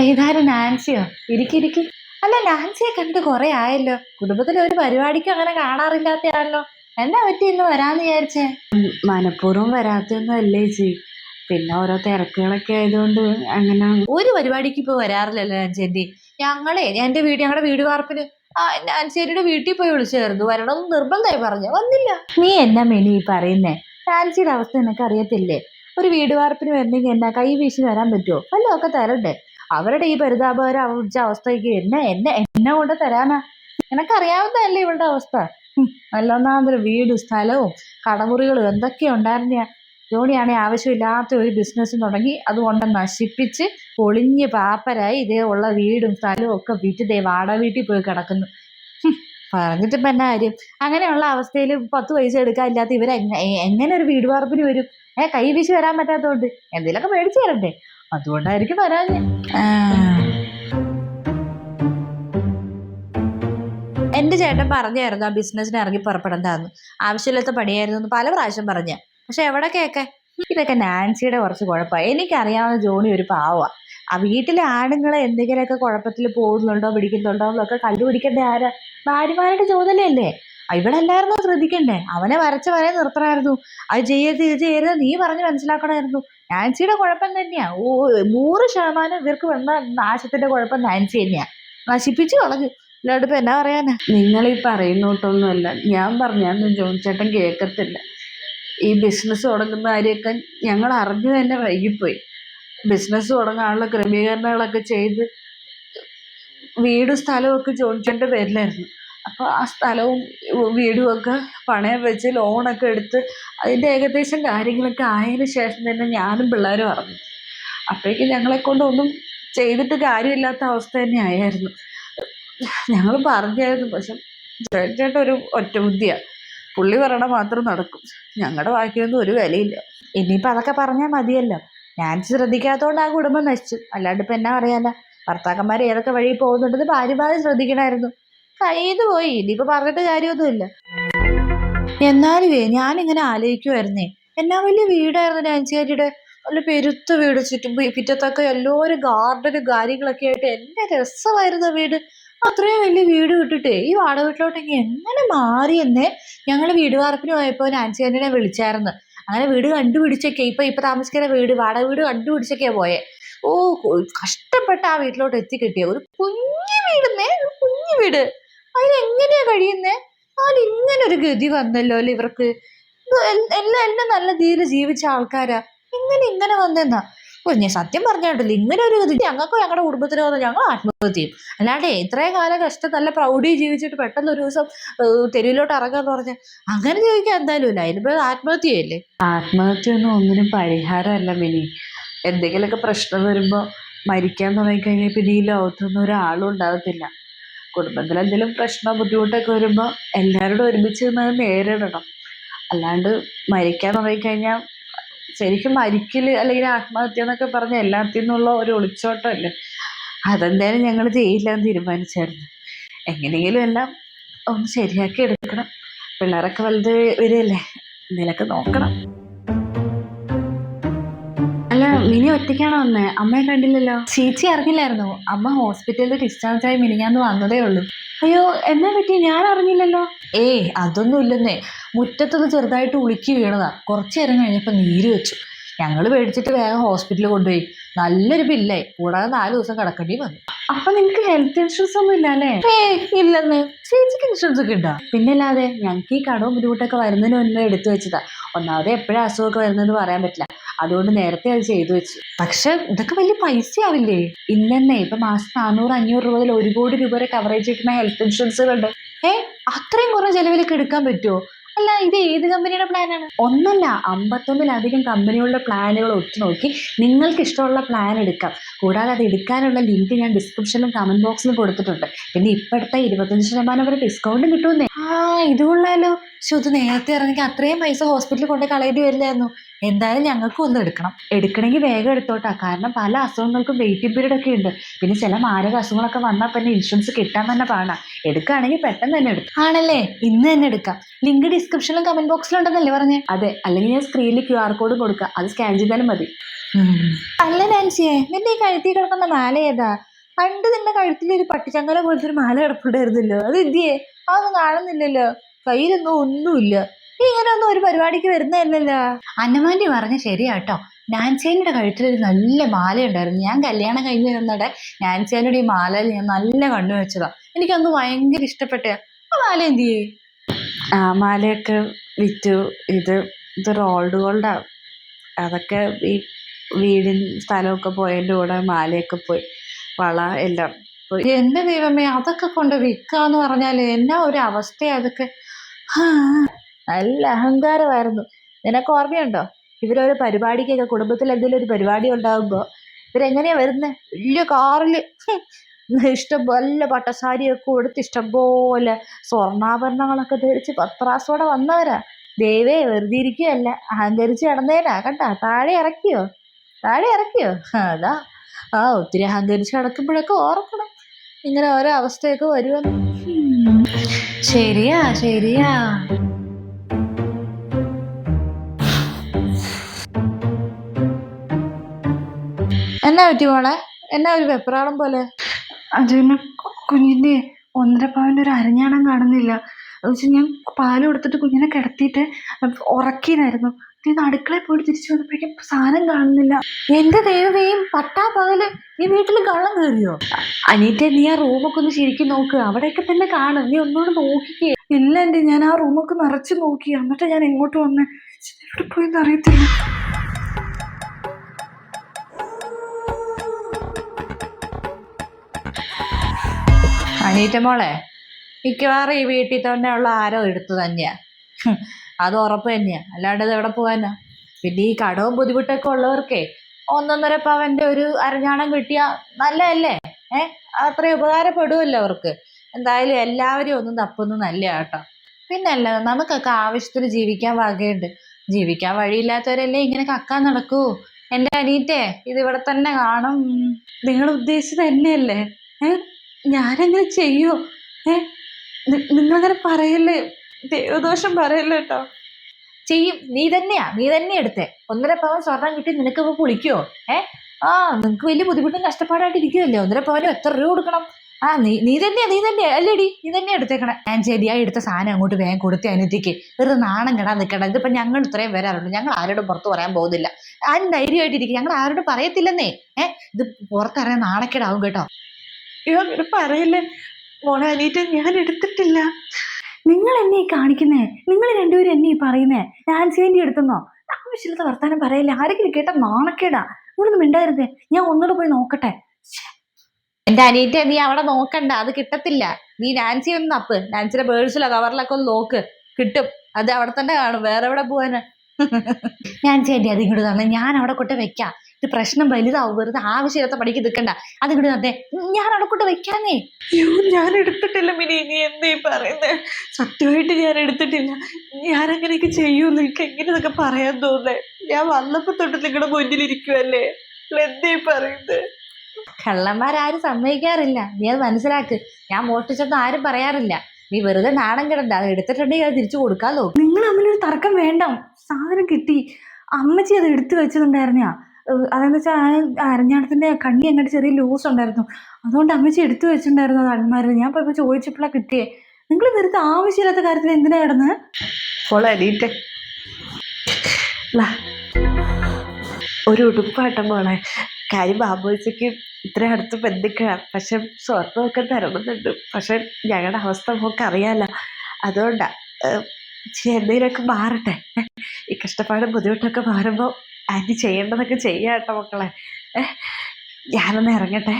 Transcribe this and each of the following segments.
അല്ല ഇതാരും നാൻസിയോ? ഇരിക്കിരിക്കും അല്ല നാൻസിയെ കണ്ടിട്ട് കുറെ ആയല്ലോ. കുടുംബത്തിൽ ഒരു പരിപാടിക്കും അങ്ങനെ കാണാറില്ലാത്തയാണല്ലോ. എന്നാ പറ്റി ഇന്ന് വരാന്ന് വിചാരിച്ചേ? മനഃപൂർവം വരാത്തൊന്നും അല്ലേ ചി പിന്നെ ഓരോ തിരക്കുകളൊക്കെ ആയതുകൊണ്ട് അങ്ങനെ ഒരു പരിപാടിക്ക് ഇപ്പൊ വരാറില്ലല്ലോ നാൻസിന്റെ ഞങ്ങളെ എന്റെ വീട് ഞങ്ങളുടെ വീട് വാർപ്പിന് ആ നാൻസിയുടെ വീട്ടിൽ പോയി വിളിച്ചായിരുന്നു വരണമെന്ന് നിർബന്ധമായി പറഞ്ഞു. വന്നില്ല. നീ എന്നാ മെനി പറയുന്നേ? നാൻസിയുടെ അവസ്ഥ നിനക്ക് അറിയത്തില്ലേ ഒരു വീട് വാർപ്പിന് വരണമെങ്കിൽ എന്നാ കൈ വീശി വരാൻ പറ്റുമോ വല്ലതൊക്കെ തരണ്ടേ? അവരുടെ ഈ പരിതാപകര അവസ്ഥ അവസ്ഥയ്ക്ക് എന്നെ എന്നെ എന്നെ കൊണ്ട് തരാനാ? നിനക്കറിയാവുന്നതല്ലേ ഇവളുടെ അവസ്ഥ? നല്ലൊന്നാമതൊരു വീടും സ്ഥലവും കടമുറികളും എന്തൊക്കെ ഉണ്ടായിരുന്ന ജോണിയാണെ ആവശ്യമില്ലാത്ത ഒരു ബിസിനസ് തുടങ്ങി അതുകൊണ്ട് നശിപ്പിച്ച് പൊളിഞ്ഞ് പാപ്പരായി ഇതേ ഉള്ള വീടും സ്ഥലവും ഒക്കെ വിറ്റ് ദേ വാട വീട്ടിൽ പോയി കിടക്കുന്നു. പറഞ്ഞിട്ട് ഇപ്പം എന്നാ കാര്യം? അങ്ങനെയുള്ള അവസ്ഥയിൽ പത്ത് പൈസ എടുക്കാനില്ലാത്ത ഇവർ എങ്ങനെ ഒരു വീട് വാർപ്പിന് വരും? ഏ കൈ വീശി വരാൻ പറ്റാത്തതുകൊണ്ട് എന്തെങ്കിലുമൊക്കെ മേടിച്ചു തരണ്ടേ? അതുകൊണ്ടായിരിക്കും വരാഞ്ഞ്. എന്റെ ചേട്ടൻ പറഞ്ഞായിരുന്നു ആ ബിസിനസ്സിന് ഇറങ്ങി പുറപ്പെടേണ്ടതെന്ന്. ആവശ്യമില്ലാത്ത പണിയായിരുന്നു പല പ്രാവശ്യം പറഞ്ഞ. പക്ഷെ എവിടെ കേക്കെ ഇതൊക്കെ നാൻസിയുടെ കുറച്ച് കുഴപ്പമാണ്. എനിക്കറിയാവുന്ന ജോണി ഒരു പാവാ. ആ വീട്ടിലെ ആണുങ്ങളെ എന്തെങ്കിലുമൊക്കെ കുഴപ്പത്തിൽ പോകുന്നുണ്ടോ പിടിക്കുന്നുണ്ടോ എന്നൊക്കെ കണ്ടുപിടിക്കേണ്ട ആരാ? ഭാര്യമാരുടെ ചുമതലയല്ലേ? എല്ലാവരും ശ്രദ്ധിക്കണ്ടേ? അവനെ വരച്ച വരെ നിർത്തണമായിരുന്നു. അത് ചെയ്യരുത് ഇത് ചെയ്യരുത് നീ പറഞ്ഞ് മനസ്സിലാക്കണമായിരുന്നു. നാൻസിയുടെ കുഴപ്പം തന്നെയാ. ഓ നൂറ് ശതമാനം ഇവർക്ക് വന്ന നാശത്തിന്റെ കുഴപ്പം നാൻസി തന്നെയാ. നശിപ്പിച്ചു കളഞ്ഞു. എല്ലായിടത്തും എന്നാ പറയാനാ? നിങ്ങൾ ഈ പറയുന്നോട്ടൊന്നുമല്ല. ഞാൻ പറഞ്ഞാന്ന് ജോൺചേട്ടൻ കേൾക്കത്തില്ല. ഈ ബിസിനസ് തുടങ്ങുന്ന കാര്യമൊക്കെ ഞങ്ങൾ അറിഞ്ഞു തന്നെ വൈകിപ്പോയി. ബിസിനസ് തുടങ്ങാനുള്ള ക്രമീകരണങ്ങളൊക്കെ ചെയ്ത് വീടും സ്ഥലവും ഒക്കെ ജോൺചേട്ടന്റെ പേരിലായിരുന്നു. അപ്പോൾ ആ സ്ഥലവും വീടും ഒക്കെ പണയം വെച്ച് ലോണൊക്കെ എടുത്ത് അതിന്റെ ഏകദേശം കാര്യങ്ങളൊക്കെ ആയതിനു ശേഷം തന്നെ ഞാനും പിള്ളേരും അറിഞ്ഞു അപ്പോഴേക്കും ഞങ്ങളെ കൊണ്ടൊന്നും ചെയ്തിട്ട് കാര്യമില്ലാത്ത അവസ്ഥ തന്നെ ആയായിരുന്നു. ഞങ്ങൾ പറഞ്ഞായിരുന്നു പക്ഷെ ചേട്ടൻ ഒരു ഒറ്റ ബുദ്ധിയാണ് പുള്ളി പറയണ മാത്രം നടക്കും. ഞങ്ങളുടെ വാക്കിനൊന്നും ഒരു വിലയില്ല. ഇനിയിപ്പോൾ അതൊക്കെ പറഞ്ഞാൽ മതിയല്ലോ. ഞാൻ ശ്രദ്ധിക്കാത്തതുകൊണ്ട് ആ കുടുംബം നശിച്ചു. അല്ലാണ്ട് ഇപ്പം എന്നാ പറയാനാ? ഭർത്താക്കന്മാർ ഏതൊക്കെ വഴി പോകുന്നുണ്ടെന്ന് ഭാര്യമാരെ ശ്രദ്ധിക്കണമായിരുന്നു കയ്യിന്ന് പോയി. ഇനിയിപ്പോ പറഞ്ഞിട്ട് കാര്യമൊന്നുമില്ല. എന്നാലുവേ ഞാനിങ്ങനെ ആലോചിക്കുമായിരുന്നേ എന്നാ വലിയ വീടായിരുന്നു നാൻസിയാരിയുടെ നല്ല പെരുത്ത വീട് ചുറ്റും പിറ്റത്തൊക്കെ എല്ലാവരും ഗാർഡനും കാര്യങ്ങളൊക്കെ ആയിട്ട് എന്നെ രസമായിരുന്നു വീട്. അത്രയും വലിയ വീട് വിട്ടിട്ടേ ഈ വാടക വീട്ടിലോട്ടെങ്കിൽ എങ്ങനെ മാറിയെന്നേ ഞങ്ങൾ വീട് വാർപ്പിന് പോയപ്പോൾ നാൻസി വിളിച്ചായിരുന്നു. അങ്ങനെ വീട് കണ്ടുപിടിച്ചൊക്കെ ഇപ്പൊ ഇപ്പൊ താമസിക്കുന്ന വീട് വാടക വീട് കണ്ടുപിടിച്ചൊക്കെയാ പോയെ. ഓ കഷ്ടപ്പെട്ട് ആ വീട്ടിലോട്ട് എത്തിക്കിട്ടിയ. ഒരു കുഞ്ഞു വീടുന്നേ ഒരു കുഞ്ഞു വീട്. അതിനെങ്ങനെയാ കഴിയുന്നേ? അതിങ്ങനെ ഒരു ഗതി വന്നല്ലോ അല്ലേ ഇവർക്ക്? എല്ലാം എല്ലാം നല്ല രീതിയിൽ ജീവിച്ച ആൾക്കാരാ. എങ്ങനെ ഇങ്ങനെ വന്നെന്നാ. ഓ ഞാൻ സത്യം പറഞ്ഞാട്ടില്ല ഇങ്ങനെ ഒരു ഗതി. ഞങ്ങൾക്കോ ഞങ്ങളുടെ കുടുംബത്തിനോ ഞങ്ങൾ ആത്മഹത്യ ചെയ്യും. അല്ലാണ്ടേ ഇത്രയും കാലം കഷ്ടം നല്ല പ്രൗഢി ജീവിച്ചിട്ട് പെട്ടെന്ന് ഒരു ദിവസം തെരുവിലോട്ട് ഇറങ്ങാന്ന് പറഞ്ഞാൽ അങ്ങനെ ജീവിക്കാൻ എന്തായാലും ഇല്ല. അതിനിപ്പോ ആത്മഹത്യയല്ലേ ആത്മഹത്യയൊന്നും ഒന്നിനും പരിഹാരമല്ല മിനി. എന്തെങ്കിലുമൊക്കെ പ്രശ്നം വരുമ്പോൾ മരിക്കാൻ തുടങ്ങിക്കഴിഞ്ഞാൽ പിന്നെ ഈ ലോകത്തൊന്നും ഒരാളും ഉണ്ടാകത്തില്ല. കുടുംബത്തിൽ എന്തെങ്കിലും പ്രശ്നമോ ബുദ്ധിമുട്ടൊക്കെ വരുമ്പോൾ എല്ലാവരോടും ഒരുമിച്ച് നിന്ന് നേരിടണം. അല്ലാണ്ട് മരിക്കാൻ തുടങ്ങിക്കഴിഞ്ഞാൽ ശരിക്കും മരിക്കൽ അല്ലെങ്കിൽ ആത്മഹത്യ എന്നൊക്കെ പറഞ്ഞ എല്ലാത്തിൽ നിന്നുള്ള ഒരു ഒളിച്ചോട്ടമല്ലേ? അതെന്തായാലും ഞങ്ങൾ ചെയ്യില്ല എന്ന് തീരുമാനിച്ചായിരുന്നു. എങ്ങനെയെങ്കിലും എല്ലാം ഒന്ന് ശരിയാക്കി എടുക്കണം. പിള്ളേരൊക്കെ വലുത് വരികയല്ലേ? എന്തെങ്കിലുമൊക്കെ നോക്കണം. മിനി ഒറ്റയ്ക്കാണോ വന്നേ? അമ്മയെ കണ്ടില്ലല്ലോ. ചേച്ചി അറിഞ്ഞില്ലായിരുന്നു. അമ്മ ഹോസ്പിറ്റലിൽ ഡിസ്ചാർജ് ആയി മിനിഞ്ഞാന്ന് വന്നതേ ഉള്ളൂ. അയ്യോ എന്നാ പറ്റി? ഞാൻ അറിഞ്ഞില്ലല്ലോ. ഏയ് അതൊന്നും ഇല്ലെന്നേ മുറ്റത്തൊന്ന് ചെറുതായിട്ട് ഉളുക്കി വീണതാ. കുറച്ചു നേരം കഴിഞ്ഞപ്പോൾ നീര് വെച്ചു. ഞങ്ങൾ മേടിച്ചിട്ട് വേഗം ഹോസ്പിറ്റലിൽ കൊണ്ടുപോയി. നല്ലൊരു ബില്ലായി കൂടാതെ നാല് ദിവസം കിടക്കേണ്ടി വന്നു. അപ്പൊ നിങ്ങൾക്ക് ഹെൽത്ത് ഇൻഷുറൻസ് ഒന്നും ഇല്ലല്ലേ ഇല്ലെന്ന്. ചേച്ചിക്ക് ഇൻഷുറൻസ് ഒക്കെ ഉണ്ടോ? പിന്നെ അല്ലാതെ ഞങ്ങൾക്ക് ഈ കടവും ബുദ്ധിമുട്ടൊക്കെ വരുന്നതിന് മുന്നേ എടുത്തു വെച്ചതാ. ഒന്നാമത് എപ്പോഴും അസുഖമൊക്കെ വരുന്നത് പറയാൻ പറ്റില്ല. അതുകൊണ്ട് നേരത്തെ അത് ചെയ്തു വെച്ചു. പക്ഷെ ഇതൊക്കെ വലിയ പൈസ ആവില്ലേ ഇല്ലെന്നേ ഇപ്പൊ മാസം നാനൂറ് അഞ്ഞൂറ് രൂപ മുതൽ ഒരു കോടി രൂപ വരെ കവറേജ് കിട്ടുന്ന ഹെൽത്ത് ഇൻഷുറൻസുകളുണ്ട് ഏ അത്രയും കുറഞ്ഞ ചെലവിലൊക്കെ എടുക്കാൻ പറ്റുമോ അല്ല ഇത് ഏത് കമ്പനിയുടെ പ്ലാനാണ് ഒന്നല്ല അമ്പത്തൊന്നിലധികം കമ്പനികളുടെ പ്ലാനുകൾ ഒത്തുനോക്കി നിങ്ങൾക്ക് ഇഷ്ടമുള്ള പ്ലാൻ എടുക്കാം. കൂടാതെ അത് എടുക്കാനുള്ള ലിങ്ക് ഞാൻ ഡിസ്ക്രിപ്ഷനിലും കമന്റ് ബോക്സിലും കൊടുത്തിട്ടുണ്ട്. പിന്നെ ഇപ്പോഴത്തെ ഇരുപത്തഞ്ച് ശതമാനം വരെ ഡിസ്കൗണ്ട് കിട്ടുമെന്നേ. ആ ഇത് കൊള്ളാലോ. പക്ഷെ ഇത് നേരത്തെ ഇറങ്ങി അത്രയും പൈസ ഹോസ്പിറ്റലിൽ കൊണ്ട് കളയേണ്ടി വരില്ലായിരുന്നു. എന്തായാലും ഞങ്ങൾക്കും ഒന്ന് എടുക്കണം. എടുക്കണമെങ്കിൽ വേഗം എടുത്തോട്ടാ. കാരണം പല അസുഖങ്ങൾക്കും വെയിറ്റിംഗ് പീരീഡ് ഒക്കെ ഉണ്ട്. പിന്നെ ചില മാരക അസുഖങ്ങളൊക്കെ വന്നാൽ പിന്നെ ഇൻഷുറൻസ് കിട്ടാൻ തന്നെ പാടാ. എടുക്കുകയാണെങ്കിൽ പെട്ടെന്ന് തന്നെ എടുക്കാം. ആണല്ലേ? ഇന്ന് തന്നെ എടുക്കാം. ലിങ്ക് ഡിസ്ക്രിപ്ഷനിലും കമന്റ് ബോക്സിലും ഉണ്ടെന്നല്ലേ പറഞ്ഞേ? അതെ. അല്ലെങ്കിൽ ഞാൻ സ്ക്രീനിൽ ക്യു ആർ കോഡ് കൊടുക്കുക അത് സ്കാൻ ചെയ്താലും മതി. അല്ല നാൻസിയെ. നിന്റെ ഈ കഴുത്തി കിടക്കുന്ന മാല ഏതാ? പണ്ട് നിന്റെ കഴുത്തിൽ ഒരു പട്ടിച്ചങ്ങല പോലത്തെ ഒരു മാല കിടപ്പുണ്ടായിരുന്നല്ലോ. അത് എന്തിയേ അതൊന്നും കാണുന്നില്ലല്ലോ. കയ്യിലൊന്നും ഒന്നുമില്ല. നീ ഇങ്ങനെ ഒന്നും ഒരു പരിപാടിക്ക് വരുന്നതല്ലല്ലോ. അന്നമാന്റെ പറഞ്ഞ ശരിയാട്ടോ. നാൻസേനയുടെ കഴുത്തിൽ ഒരു നല്ല മാല ഉണ്ടായിരുന്നു ഞാൻ കല്യാണം കഴിഞ്ഞ് നിന്നിടെ നാൻസേനയുടെ ഈ മാലയിൽ ഞാൻ നല്ല കണ്ണു വെച്ചതാ. എനിക്കന്ന് ഭയങ്കര ഇഷ്ടപ്പെട്ട ആ മാല എന്ത് ചെയ്യേ? ആ മാലയൊക്കെ വിറ്റു. ഇത് ഇത് റോൾഡ് ഗോൾഡാ അതൊക്കെ ഈ വീടിൻ സ്ഥലമൊക്കെ പോയതിന്റെ കൂടെ മാലയൊക്കെ പോയി. വള എല്ലാം പോയി. എന്റെ ദൈവമേ അതൊക്കെ കൊണ്ട് വിൽക്കാന്ന് പറഞ്ഞാൽ എന്നാ ഒരു അവസ്ഥയാ അതൊക്കെ? നല്ല അഹങ്കാരമായിരുന്നു. നിനക്ക് ഓർമ്മയുണ്ടോ? ഇവരൊരു പരിപാടിക്കൊക്കെ കുടുംബത്തിൽ എന്തെങ്കിലും ഒരു പരിപാടി ഉണ്ടാകുമ്പോ ഇവരെങ്ങനെയാ വരുന്നത് വലിയ കാറിൽ ഇഷ്ടം നല്ല പട്ടസാരിയൊക്കെ കൊടുത്ത് ഇഷ്ടംപോലെ സ്വർണാഭരണങ്ങളൊക്കെ ധരിച്ച് പത്രാസോടെ വന്നവരാ. ദൈവേ വെറുതെ ഇരിക്കുകയല്ല. അഹങ്കരിച്ച് കിടന്നേനാ. കണ്ടാ? താഴെ ഇറക്കിയോ? താഴെ ഇറക്കിയോ? അതാ. ആ ഒത്തിരി അഹങ്കരിച്ച് കിടക്കുമ്പോഴൊക്കെ ഓർക്കണം. ഇങ്ങനെ ഓരോ അവസ്ഥയൊക്കെ വരുമെന്ന്. ശരിയാ ശരിയാ. എന്നാ പറ്റി മോളെ? എന്നാ ഒരു വെപ്രാളം പോലെ? അജുവിന് കുഞ്ഞിന്റെ ഒന്നര പവന്റെ ഒരു അരഞ്ഞാണം കാണുന്നില്ല. അത് വെച്ചാൽ ഞാൻ പാൽ കൊടുത്തിട്ട് കുഞ്ഞിനെ കിടത്തിയിട്ട് ഉറക്കിയതായിരുന്നു ഇത് അടുക്കളയിൽ പോയിട്ട് തിരിച്ചു വന്നപ്പോഴേക്കും സാധനം കാണുന്നില്ല. എന്റെ ദൈവമേയും പട്ടാ പകൽ ഈ വീട്ടിൽ കള്ളം കയറിയോ? അനീറ്റ നീ ആ റൂമൊക്കെ ഒന്ന് ശരിക്കും നോക്ക്. അവിടെയൊക്കെ തന്നെ കാണും. നീ ഒന്നുകൂടെ നോക്കിക്കേ. ഇല്ല എന്റെ ഞാൻ ആ റൂമൊക്കെ നിറച്ച് നോക്കി. എന്നിട്ട് ഞാൻ ഇങ്ങോട്ട് വന്ന്? എവിടെ പോയി അറിയത്തില്ല. അനീറ്റ മോളെ. മിക്കവാറും ഈ വീട്ടിൽ തന്നെ ഉള്ള ആരോ എടുത്തു തന്നെയാ. അത് ഉറപ്പ് തന്നെയാ. അല്ലാണ്ട് ഇത് എവിടെ പോകാനാ പിന്നെ ഈ കടവും ബുദ്ധിമുട്ടൊക്കെ ഉള്ളവർക്കേ ഒന്നൊന്നര പവന്റെ ഒരു അരഞ്ഞാണം കിട്ടിയ നല്ലതല്ലേ? ഏ അത്രയും ഉപകാരപ്പെടുമല്ലോ അവർക്ക്. എന്തായാലും എല്ലാവരും ഒന്നും തപ്പൊന്നും നല്ല കേട്ടോ. പിന്നല്ല നമുക്കൊക്കെ ആവശ്യത്തിന് ജീവിക്കാൻ വകയുണ്ട്. ജീവിക്കാൻ വഴിയില്ലാത്തവരല്ലേ ഇങ്ങനെ കക്കാൻ നടക്കൂ? എന്റെ അനീറ്റേ ഇത് ഇവിടെ തന്നെ കാണും. നിങ്ങൾ ഉദ്ദേശിച്ചത് തന്നെയല്ലേ? ഏ? ഞാനങ്ങനെ ചെയ്യോ? ഏ? നിങ്ങളങ്ങനെ പറയല്ലേ? ദൈവദോഷം പറയല്ലേ കേട്ടോ ചെയ്യും. നീ തന്നെയാ. നീ തന്നെ എടുത്തേ. ഒന്നര പവൻ സ്വർണം കിട്ടി നിനക്ക് ഇപ്പൊ കുളിക്കോ ഏ? ആ നിനക്ക് വലിയ ബുദ്ധിമുട്ടും കഷ്ടപ്പാടായിട്ട് ഇരിക്കുമല്ലേ ഒന്നര പവനും എത്ര രൂപ കൊടുക്കണം? ആ നീ നീ തന്നെയാ നീ തന്നെയാ. അല്ലേടി നീ തന്നെ എടുത്തേക്കണേ. ഞാൻ ശരിയാ എടുത്ത സാധനം അങ്ങോട്ട് വേഗം കൊടുത്ത് അനിയത്തിക്ക് വെറുതെ നാണം കെടാൻ നിൽക്കണ്ട ഇതിപ്പോ ഞങ്ങൾ ഇത്രയും വരാറുണ്ട് ഞങ്ങൾ ആരോടും പുറത്ത് പറയാൻ പോകുന്നില്ല. ആരും ധൈര്യമായിട്ടിരിക്കും. ഞങ്ങൾ ആരോടും പറയത്തില്ലെന്നേ. ഏഹ് ഇത് പുറത്തിറങ്ങാൻ നാണക്കേടാവും കേട്ടോ. അയ്യോ അങ്ങനെ പറയല്ലേ മോളെ അനീറ്റ ഞാൻ എടുത്തിട്ടില്ല. നിങ്ങൾ എന്നെ ഈ കാണിക്കുന്നേ? നിങ്ങൾ രണ്ടുപേരും എന്നെ ഈ പറയുന്നേ? ഞാൻ ആന്റി എടുത്തെന്നോ ആവശ്യമില്ലാത്ത വർത്താനം പറയല്ലേ? ആരെങ്കിലും കേട്ട നാണക്കേടാ. നിങ്ങളൊന്നും മിണ്ടായിരുന്നേ? ഞാൻ ഒന്നുകൂടെ പോയി നോക്കട്ടെ. എന്റെ അനീറ്റ നീ അവിടെ നോക്കണ്ട. അത് കിട്ടത്തില്ല. നീ നാൻസി ഒന്ന് അപ്പ് നാൻസിയുടെ ബേഴ്സിലോ കവറിലൊക്കെ ഒന്ന് നോക്ക്. കിട്ടും. അത് അവിടെ തന്നെ കാണും. വേറെ എവിടെ പോവാന്? ഞാൻ ചേട്ടി അത് ഇങ്ങോട്ട് തന്നെ. ഞാൻ അവിടെ കൊട്ട് വെക്കാം. ഇത് പ്രശ്നം വലുതാവും വെറുതെ ആവശ്യമില്ലാത്ത പണിക്ക് നിൽക്കണ്ട. അത് ഇങ്ങോട്ട് തന്നെ ഞാൻ അടക്കൊണ്ട് കൊണ്ട് വെക്കാന്നേ അയ്യോ ഞാൻ എടുത്തിട്ടില്ല മിനി ഇനി എന്തേ പറയുന്നേ? സത്യമായിട്ട് ഞാൻ എടുത്തിട്ടില്ല. ഞാൻ അങ്ങനെയൊക്കെ ചെയ്യൂ നിങ്ങൾക്ക് എങ്ങനെ ഇതൊക്കെ പറയാൻ തോന്നേ ഞാൻ വന്നപ്പോ തൊട്ട് നിങ്ങളുടെ മുന്നിലിരിക്കുവല്ലേ എന്തേ പറയുന്നത് കള്ളന്മാരാരും സമ്മതിക്കാറില്ല. നീ അത് മനസ്സിലാക്ക്. ഞാൻ മോഷ്ടിച്ചെന്ന് ആരും പറയാറില്ല. നീ വെറുതെ നാണം കിടണ്ട അത് എടുത്തിട്ടുണ്ടെങ്കിൽ അത് തിരിച്ചു കൊടുക്കാൻ നോക്കും. നിങ്ങൾ തമ്മിലൊരു തർക്കം വേണ്ട. സാധനം കിട്ടി. അമ്മച്ചി അത് എടുത്തു വെച്ചിട്ടുണ്ടായിരുന്ന അതെന്ന് വെച്ചാൽ ആ അരഞ്ഞാണത്തിന്റെ കണ്ണി അങ്ങോട്ട് ചെറിയ ലൂസ് ഉണ്ടായിരുന്നു. അതുകൊണ്ട് അമ്മച്ചി എടുത്തു വെച്ചിട്ടുണ്ടായിരുന്നു അത് അന്മാരിൽ ഞാൻ ഇപ്പോൾ ചോദിച്ചപ്പോഴാണ് കിട്ടിയേ. നിങ്ങൾ വെറുതെ ആവശ്യമില്ലാത്ത കാര്യത്തിൽ എന്തിനാ കിടന്ന്? ഒരു ഉടുപ്പാട്ടം പോണേ കാര്യം ബാബുച്ചയ്ക്ക് ഇത്ര അടുത്ത് ബന്ധുക്കളാണ് പക്ഷെ സ്വർണമൊക്കെ തരണമെന്നുണ്ട്. പക്ഷെ ഞങ്ങളുടെ അവസ്ഥ നമുക്ക് അറിയാമല്ല അതുകൊണ്ടാണ് എന്തെങ്കിലുമൊക്കെ മാറട്ടെ. ഈ കഷ്ടപ്പാടും ബുദ്ധിമുട്ടൊക്കെ മാറുമ്പോൾ ആന്റി ചെയ്യേണ്ടതൊക്കെ ചെയ്യാട്ടോ മക്കളെ. ഏ, ഞാനൊന്ന് ഇറങ്ങട്ടെ.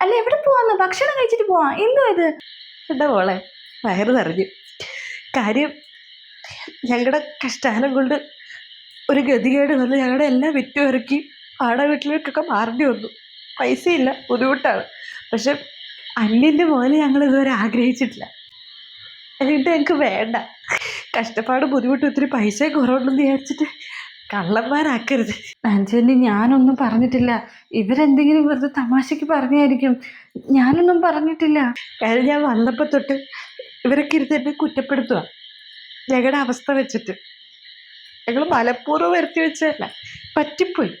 അല്ല എവിടെ പോവാന്ന്? ഭക്ഷണം കഴിച്ചിട്ട് പോവാം. എന്തോ ഇത്? എന്താ പോളെ വയറ് നിറഞ്ഞു. കാര്യം ഞങ്ങളുടെ കഷ്ടാലം കൊണ്ട് ഒരു ഗതികേട് വന്ന് ഞങ്ങളുടെ എല്ലാം വിറ്റും ഇറക്കി ആടെ വീട്ടിലേക്കൊക്കെ മാറേണ്ടി വന്നു. പൈസയില്ല ബുദ്ധിമുട്ടാണ്. പക്ഷെ അന്യന്റെ പോലെ ഞങ്ങൾ ഇതുവരെ ആഗ്രഹിച്ചിട്ടില്ല. എന്നിട്ട് ഞങ്ങൾക്ക് വേണ്ട. കഷ്ടപ്പാട് ബുദ്ധിമുട്ട് ഒത്തിരി പൈസ കുറവുണ്ടെന്ന് വിചാരിച്ചിട്ട് കള്ളന്മാരാക്കരുത്. ആഞ്ചലി ഞാനൊന്നും പറഞ്ഞിട്ടില്ല. ഇവരെന്തെങ്കിലും വെറുതെ തമാശക്ക് പറഞ്ഞായിരിക്കും. ഞാനൊന്നും പറഞ്ഞിട്ടില്ല. കാര്യം ഞാൻ വന്നപ്പോൾ തൊട്ട് ഇവരൊക്കെ ഇരുന്ന് എന്നെ കുറ്റപ്പെടുത്തുക ഞങ്ങളുടെ അവസ്ഥ വെച്ചിട്ട്. ഞങ്ങൾ മനഃപൂർവം വരുത്തി വെച്ചതല്ല പറ്റിപ്പോയി.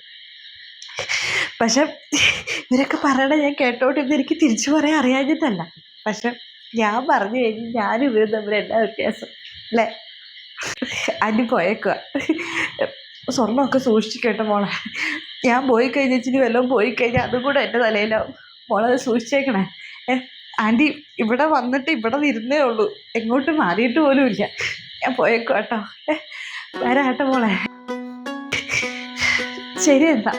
പക്ഷെ ഇവരൊക്കെ പറയണ ഞാൻ കേട്ടോണ്ടിരുന്ന് എനിക്ക് തിരിച്ചു പറയാൻ അറിയാഞ്ഞിട്ടല്ല പക്ഷെ ഞാൻ പറഞ്ഞു കഴിഞ്ഞ് ഞാനും ഇവരും തമ്മിൽ എന്താ വ്യത്യാസം? അല്ലേ? അനി പോയേക്കുക സ്വർണമൊക്കെ സൂക്ഷിച്ച് കേട്ടോ മോളെ. ഞാൻ പോയി കഴിഞ്ഞിച്ചിനി വല്ലതും പോയി കഴിഞ്ഞാൽ അതും കൂടെ എന്റെ തലയിലാവും അത് സൂക്ഷിച്ചേക്കണേ. ഏ ആന്റി ഇവിടെ വന്നിട്ട് ഇവിടെ നിന്നേ ഉള്ളൂ. എങ്ങോട്ട് മാറിയിട്ട് പോലും ഇല്ല. ഞാൻ പോയേക്കും കേട്ടോ. ഏ വരാട്ടെ മോളെ. ശരി എന്താ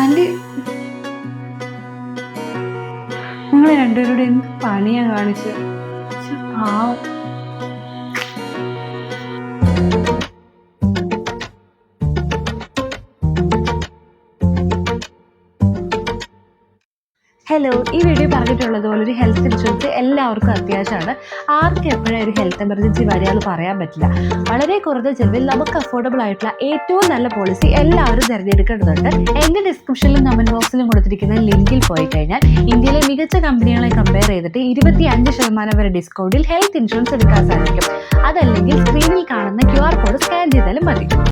ആന്റി നിങ്ങൾ രണ്ടുപേരുടെ എന്ത് പണിയാണ് കാണിച്ചത് ആ ഹലോ ഈ വീഡിയോ പറഞ്ഞിട്ടുള്ളത് പോലെ ഒരു ഹെൽത്ത് ഇൻഷുറൻസ് എല്ലാവർക്കും അത്യാവശ്യമാണ്. ആർക്കും എപ്പോഴും ഒരു ഹെൽത്ത് എമർജൻസി വരികയെന്ന് പറയാൻ പറ്റില്ല. വളരെ കുറഞ്ഞ ചെലവിൽ നമുക്ക് അഫോർഡബിൾ ആയിട്ടുള്ള ഏറ്റവും നല്ല പോളിസി എല്ലാവരും തിരഞ്ഞെടുക്കേണ്ടതുണ്ട്. എന്റെ ഡിസ്ക്രിപ്ഷനിലും കമന്റ് ബോക്സിലും കൊടുത്തിരിക്കുന്ന ലിങ്കിൽ പോയി കഴിഞ്ഞാൽ ഇന്ത്യയിലെ മികച്ച കമ്പനികളെ കമ്പയർ ചെയ്തിട്ട് ഇരുപത്തി അഞ്ച് ശതമാനം വരെ ഡിസ്കൗണ്ടിൽ ഹെൽത്ത് ഇൻഷുറൻസ് എടുക്കാൻ സാധിക്കും. അതല്ലെങ്കിൽ സ്ക്രീനിൽ കാണുന്ന ക്യു ആർ കോഡ് സ്കാൻ ചെയ്താലും മതി.